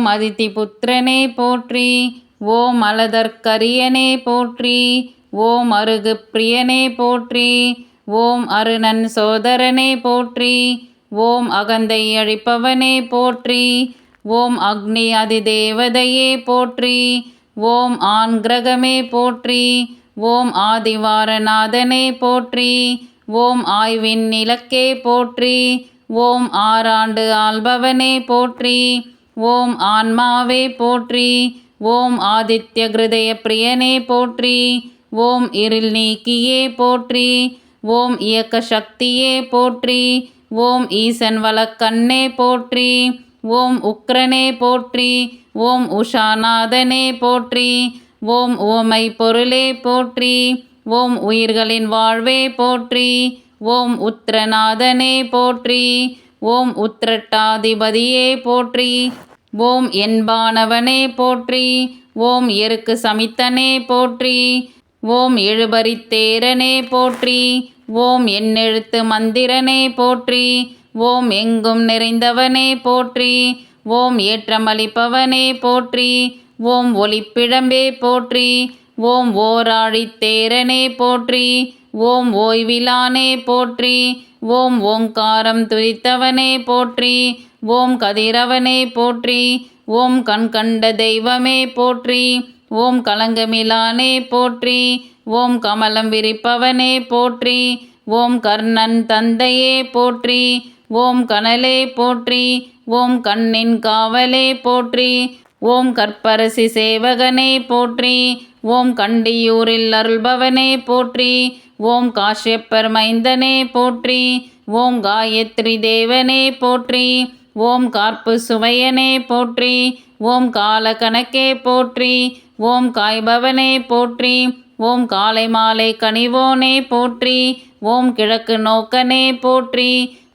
ஓம் அதித்தி புத்திரனே போற்றி. ஓம் அலதற்கரியனே போற்றி. ஓம் அருகு பிரியனே போற்றி. ஓம் அருணன் சோதரனே போற்றி. ஓம் அகந்தை அழிப்பவனே போற்றி. ஓம் அக்னி அதிதேவதையே போற்றி. ஓம் ஆண் கிரகமே போற்றி. ஓம் ஆதிவாரநாதனே போற்றி. ஓம் ஆய்வின் இலக்கே போற்றி. ஓம் ஆறாண்டு ஆள்பவனே போற்றி. ஓம் ஆன்மாவே போற்றி ஓம் ஆதித்ய கிருதய பிரியனே போற்றி ஓம் இருள் நீக்கியே போற்றி ஓம் இயக்க சக்தியே போற்றி ஓம் ஈசன் வழக்கண்ணே போற்றி ஓம் உக்ரனே போற்றி ஓம் உஷாநாதனே போற்றி ஓம் ஓமை பொருளே போற்றி ஓம் உயிர்களின் வாழ்வே போற்றி ஓம் உத்திரநாதனே போற்றி ஓம் உத்திரட்டாதிபதியே போற்றி ஓம் என்பானவனே போற்றி ஓம் எருக்கு சமித்தனே போற்றி ஓம் எழுபறித்தேரனே போற்றி ஓம் எண்ணெழுத்து மந்திரனே போற்றி ஓம் எங்கும் நிறைந்தவனே போற்றி ஓம் ஏற்றமளிப்பவனே போற்றி ஓம் ஒளிப்பிழம்பே போற்றி ஓம் ஓராழித்தேரனே போற்றி ஓம் ஓய்விலானே போற்றி ஓம் ஓங்காரம் துரித்தவனே போற்றி ஓம் கதிரவனே போற்றி ஓம் கண் கண்ட தெய்வமே போற்றி ஓம் கலங்கமிலானே போற்றி ஓம் கமலம் விரிப்பவனே போற்றி ஓம் கர்ணன் தந்தையே போற்றி ஓம் கனலே போற்றி ஓம் கண்ணின் காவலே போற்றி ஓம் கற்பரசி சேவகனே போற்றி ஓம் கண்டியூரில் அருள்பவனே போற்றி ஓம் காஷ்யப்பர் மைந்தனே போற்றி ஓம் காயத்ரி தேவனே போற்றி ஓம் கார்ப்பு சுவையனே போற்றி ஓம் கால கணக்கே போற்றி ஓம் காய்பவனே போற்றி ஓம் காலை மாலை கனிவோனே போற்றி ஓம் கிழக்கு நோக்கனே போற்றி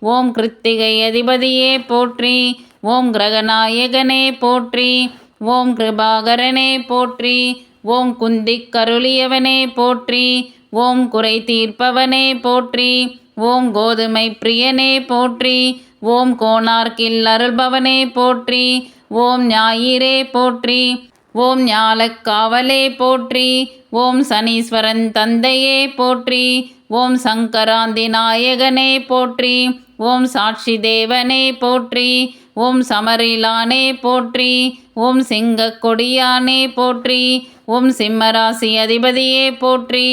ஓம் கிருத்திகை அதிபதியே போற்றி ஓம் கிரகநாயகனே போற்றி ஓம் கிருபாகரனே போற்றி ஓம் குந்திக் கருளியவனே போற்றி ஓம் குறை தீர்ப்பவனே போற்றி ஓம் கோதுமை பிரியனே போற்றி ஓம் கோணார்கில் அருள்பவனே போற்றி ஓம் ஞாயிறே போற்றி ஓம் ஞாலக்காவலே போற்றி ஓம் சனீஸ்வரன் தந்தையே போற்றி ஓம் சங்கராந்தி நாயகனே போற்றி ஓம் சாட்சி தேவனே போற்றி ஓம் சமரிலானே போற்றி ஓம் சிங்க கொடியானே போற்றி ஓம் சிம்மராசி அதிபதியே போற்றி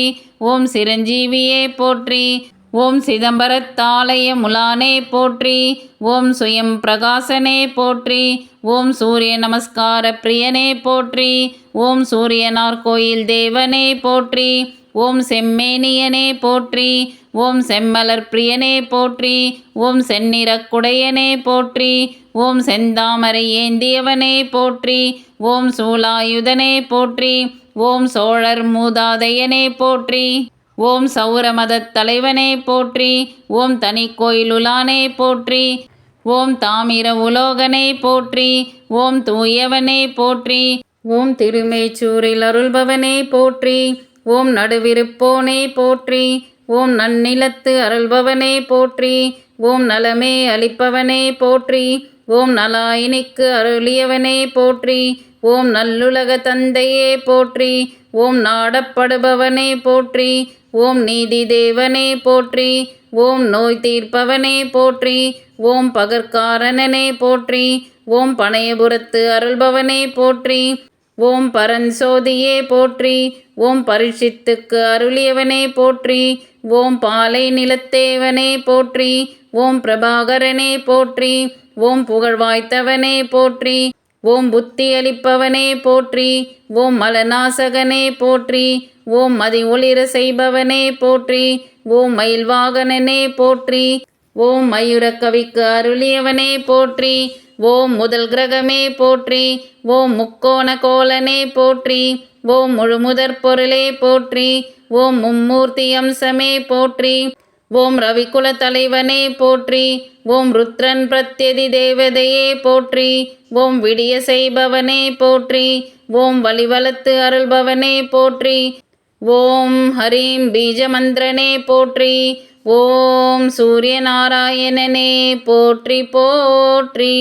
ஓம் சிரஞ்சீவியே போற்றி ஓம் சிதம்பரத்தாலய முலானே போற்றி ஓம் சுயம் பிரகாசனே போற்றி ஓம் சூரிய நமஸ்கார பிரியனே போற்றி ஓம் சூரியனார் கோயில் தேவனே போற்றி ஓம் செம்மேனியனே போற்றி ஓம் செம்மலர் பிரியனே போற்றி ஓம் செந்நிறக்குடையனே போற்றி ஓம் செந்தாமரை ஏந்தியவனே போற்றி ஓம் சூலாயுதனே போற்றி ஓம் சோழர் மூதாதையனே போற்றி. ஓம் சௌரமதத் தலைவனே போற்றி ஓம் தனி கோயிலுலானே போற்றி ஓம் தாமிர உலோகனே போற்றி ஓம் தூயவனே போற்றி ஓம் திருமேச்சூரில் அருள்பவனே போற்றி ஓம் நடுவிருப்போனே போற்றி ஓம் நன்னிலத்து அருள்பவனே போற்றி ஓம் நலமே அளிப்பவனே போற்றி ஓம் நலாயினிக்கு அருளியவனே போற்றி ஓம் நல்லுலக தந்தையே போற்றி ஓம் நாடப்படுபவனே போற்றி ஓம் நீதி தேவனே போற்றி ஓம் நோய் தீர்ப்பவனே போற்றி ஓம் பகற்காரணனே போற்றி ஓம் பனையபுரத்து அருள்பவனே போற்றி ஓம் பரஞ்சோதியே போற்றி ஓம் பரிஷித்துக்கு அருளியவனே போற்றி ஓம் பாலை நிலத்தேவனே போற்றி ஓம் பிரபாகரனே போற்றி ஓம் புகழ்வாய்த்தவனே போற்றி. ஓம் புத்தி அளிப்பவனே போற்றி. ஓம் மலநாசகனே போற்றி. ஓம் மதி ஒளிர செய்பவனே போற்றி. ஓம் மயில்வாகனனே போற்றி. ஓம் மயூரக்கவிக்கு அருளியவனே போற்றி. ஓம் முதல் கிரகமே போற்றி. ஓம் முக்கோண கோலனே போற்றி. ஓம் முழுமுதற் பொருளே போற்றி. ஓம் மும்மூர்த்தி அம்சமே போற்றி. ஓம் ரவிக்குல தலைவனே போற்றி ஓம் ருத்ரன் பிரத்யதி தேவதையே போற்றி ஓம் விடிய செய்பவனே போற்றி ஓம் வலிவலத்து அருள்பவனே போற்றி ஓம் ஹரீம் பீஜமந்திரனே போற்றி ஓம் சூரியநாராயணனே போற்றி போற்றி.